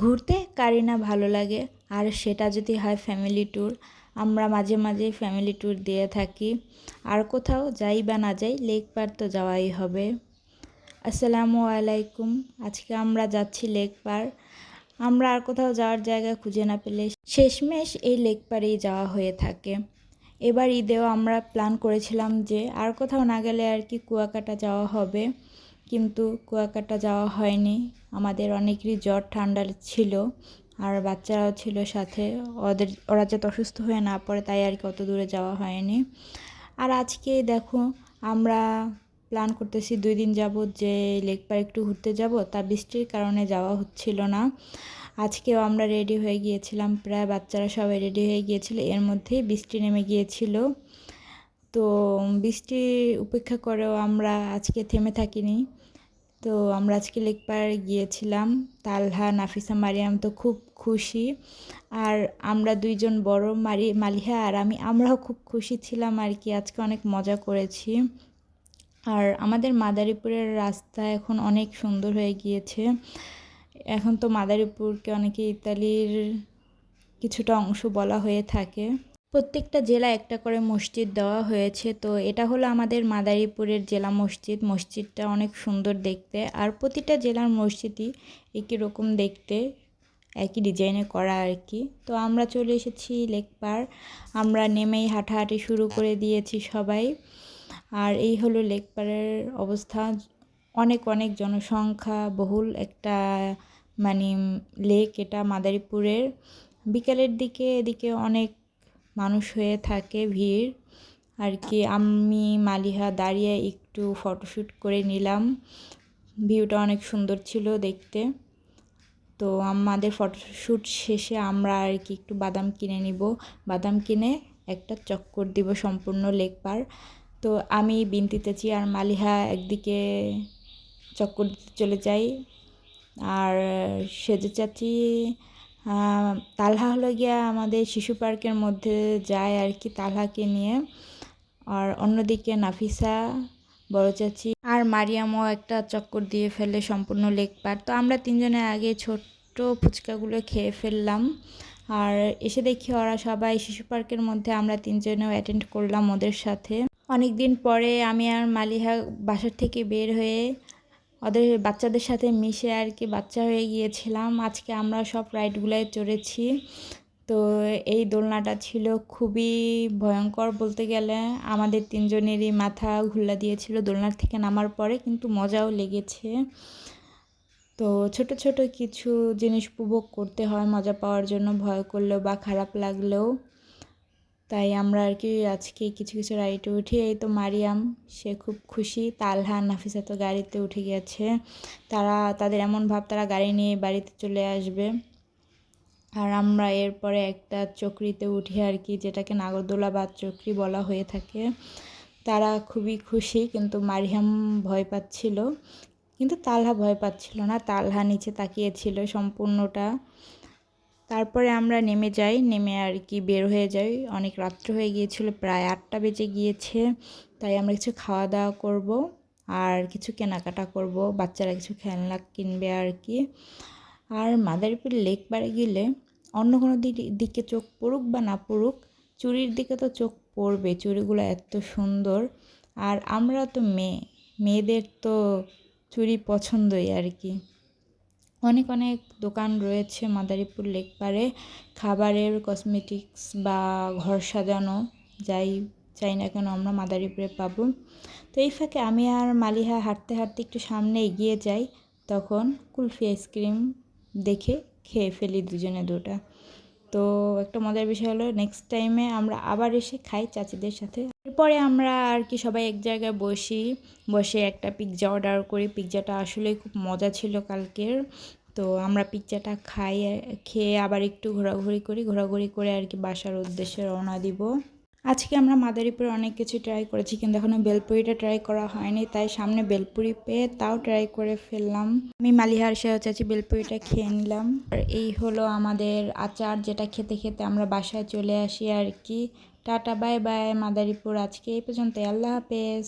ঘুরতে কারি না ভালো লাগে। আর সেটা যদি হয় ফ্যামিলি ট্যুর আমরা মাঝে মাঝে ফ্যামিলি ট্যুর দিয়ে থাকি। আর কোথাও যাই বা না যাই লেক পার তো যাওয়াই হবে। আসসালামু আলাইকুম। আজকে আমরা যাচ্ছি লেক পার। আমরা আর কোথাও যাওয়ার জায়গা খুঁজে না পেলে শেষমেশ এই লেক পারেই যাওয়া হয়ে থাকে। এবার ঈদেও আমরা প্ল্যান করেছিলাম যে আর কোথাও না গেলে আর কি কুয়াকাটা যাওয়া হবে। কিন্তু কুয়াকাটা যাওয়া হয়নি। আমাদের অনেকেরই জ্বর ঠান্ডা ছিল আর বাচ্চারাও ছিল সাথে। ওদের, ওরা যাতে অসুস্থ হয়ে না পড়ে তাই আর কি অত দূরে যাওয়া হয়নি। আর আজকে দেখো, আমরা প্ল্যান করতেছি দুই দিন যাব যে লেক পার একটু ঘুরতে যাব। তা বৃষ্টির কারণে যাওয়া হচ্ছিল না। আজকেও আমরা রেডি হয়ে গিয়েছিলাম। প্রায় বাচ্চারা সবাই রেডি হয়ে গিয়েছিল। এর মধ্যেই বৃষ্টি নেমে গিয়েছিল। তো বৃষ্টি উপেক্ষা করেও আমরা আজকে থেমে থাকিনি। তো আমরা আজকে লেকপার গিয়েছিলাম। তালহা, নাফিসা, মারিয়াম তো খুব খুশি। আর আমরা দুইজন বড় মারি, মালিহা আর আমি, আমরাও খুব খুশি ছিলাম আর কি। আজকে অনেক মজা করেছি। আর আমাদের মাদারীপুরের রাস্তা এখন অনেক সুন্দর হয়ে গিয়েছে। এখন তো মাদারীপুরকে অনেকে ইতালির কিছুটা অংশ বলা হয়ে থাকে। প্রত্যেকটা জেলা একটা করে মসজিদ দেওয়া হয়েছে। তো এটা হলো আমাদের মাদারীপুরের জেলা মসজিদ। মসজিদটা অনেক সুন্দর দেখতে। আর প্রতিটা জেলার মসজিদই একই রকম দেখতে, একই ডিজাইনে করা আর কি। তো আমরা চলে এসেছি লেক পার। আমরা নেমেই হাঁটাহাঁটি শুরু করে দিয়েছি সবাই। আর এই হলো লেক পারের অবস্থা। অনেক অনেক জনসংখ্যা, বহুল একটা মানে লেক এটা মাদারীপুরের। বিকালের দিকে, এদিকে অনেক মানুষ হয়ে থাকে ভিড়। আর কি, আমি মালিহা দাঁড়িয়ে একটু ফটোশ্যুট করে নিলাম। ভিউটা অনেক সুন্দর ছিল দেখতে। তো আমাদের ফটোশ্যুট শেষে আমরা আর কি একটু বাদাম কিনে নিব। বাদাম কিনে একটা চক্কর দিব সম্পূর্ণ লেক পার। তো আমি বিনতি বিনতিতেছি আর মালিহা একদিকে চক্কর দিতে চলে যাই আর সেজে চাচি তালহা হলো গিয়া আমাদের শিশু পার্কের মধ্যে যায় আর কি তালহাকে নিয়ে। আর অন্যদিকে নাফিসা, বড় চাচি আর মারিয়ামও একটা চক্কর দিয়ে ফেলে সম্পূর্ণ লেক পার। তো আমরা তিনজনে আগে ছোট্ট ফুচকাগুলো খেয়ে ফেললাম। আর এসে দেখি ওরা সবাই শিশু পার্কের মধ্যে, আমরা তিনজনেও অ্যাটেন্ড করলাম ওদের সাথে। অনেক দিন পরে আমি আর মালিহা বাসার থেকে বের হয়ে ওদের বাচ্চাদের সাথে মিশে আর কি বাচ্চা হয়ে গিয়েছিলাম। আজকে আমরা সব রাইডগুলোয় চড়েছি। তো এই দোলনাটা ছিল খুবই ভয়ঙ্কর বলতে গেলে। আমাদের তিনজনেরই মাথা ঘুল্লা দিয়েছিল দোলনার থেকে নামার পরে, কিন্তু মজাও লেগেছে। তো ছোট ছোট কিছু জিনিস উপভোগ করতে হয়, মজা পাওয়ার জন্য ভয় করলেও বা খারাপ লাগলেও। তাই আমরা আর কি আজকে কিছু কিছু রাইডে উঠি। এই তো মারিয়াম, সে খুব খুশি। তালহা নাফিসা তো গাড়িতে উঠে গেছে। তারা, তাদের এমন ভাব, তারা গাড়ি নিয়ে বাড়িতে চলে আসবে। আর আমরা এরপরে একটা চক্রিতে উঠি আর কি, যেটাকে নাগরদোলা বা চক্রি বলা হয়ে থাকে। তারা খুবই খুশি, কিন্তু মারিয়াম ভয় পাচ্ছিল। কিন্তু তালহা ভয় পাচ্ছিল না। তালহা নিচে তাকিয়েছিল সম্পূর্ণটা। তারপরে আমরা নেমে যাই, নেমে আর কি বের হয়ে যাই। অনেক রাত্র হয়ে গিয়েছিল, প্রায় আটটা বেজে গিয়েছে, তাই আমরা কিছু খাওয়া দাওয়া করব আর কিছু কেনাকাটা করব, বাচ্চারা কিছু খেলনা কিনবে আর কি। আর মাদারীপুর লেক পাড়ে গেলে অন্য কোনো দিকে চোখ পড়ুক বা না পড়ুক, চুরির দিকে তো চোখ পড়বে, চুরিগুলো এত সুন্দর। আর আমরা তো মেয়ে, মেয়েদের তো চুরি পছন্দই আর কি। অনেক অনেক দোকান রয়েছে মাদারীপুর লেক পারে খাবারের কসমেটিক্স বা ঘর সাজানো, যাই চাই না কেন আমরা মাদারীপুরে পাবো। তো এই ফাঁকে আমি আর মালিহা হাঁটতে হাঁটতে একটু সামনে এগিয়ে যাই, তখন কুলফি আইসক্রিম দেখে খেয়ে ফেলি দুজনে দুটা। তো একটা মজার বিষয় হলো নেক্সট টাইমে আমরা আবার এসে খাই চাচিদের সাথে। এরপরে আমরা আর কি সবাই এক জায়গায় বসি, বসে একটা পিৎজা অর্ডার করি। পিৎজাটা আসলে খুব মজা ছিল কালকের। তো আমরা পিৎজাটা খাই, খেয়ে আবার একটু ঘোরাঘুরি করি। ঘোরাঘুরি করে আর কি বাসার উদ্দেশ্যে রওনা দিব। আজকে আমরা মাদারীপুরে অনেক কিছু ট্রাই করেছি, কিন্তু এখনও বেলপুরিটা ট্রাই করা হয়নি, তাই সামনে বেলপুরি পেয়ে তাও ট্রাই করে ফেললাম। আমি মালিহার সে হচ্ছে বেলপুরিটা খেয়ে নিলাম। আর এই হলো আমাদের আচার, যেটা খেতে খেতে আমরা বাসায় চলে আসি আর কি। টাটা বাই বাই মাদারীপুর আজকে এই পর্যন্ত আল্লাহ হাফেজ।